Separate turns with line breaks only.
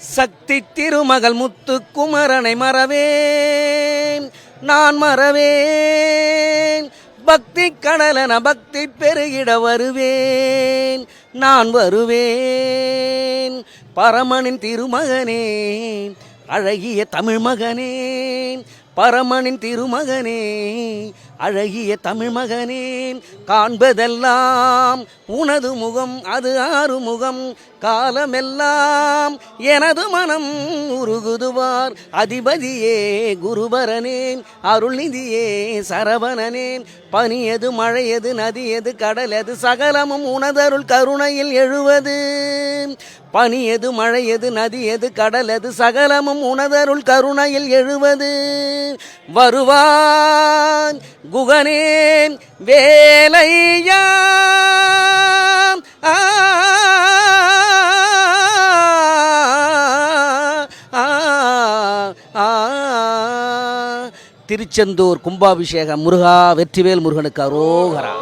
சக்தி திருமகள் முத்து குமரனை மறவேன். நான் மறவேன். பக்தி கடலன பக்தி பெருகிட வருவேன். நான் வருவேன். பரமனின் திருமகனே அழகிய தமிழ் மகனே பரமனின் திருமகனே அழகிய தமிழ் மகனே காண்பதெல்லாம் உனது முகம் அது ஆறு முகம் காலமெல்லாம் எனது மனம் உருகுதுவார். அதிபதியே குருபரனே அருள்நிதியே சரவணனே பனியது மழையது நதியது கடலது சகலமும் உனதருள் கருணையில் எழுவது. பனியது மழையது நதியது கடலது சகலமும் உனதருள் கருணையில் எழுவது. வருவான் குகனேன் வேலையா திருச்செந்தூர் கும்பாபிஷேகம் முருகா வெற்றிவேல் முருகனுக்கு அரோகரா.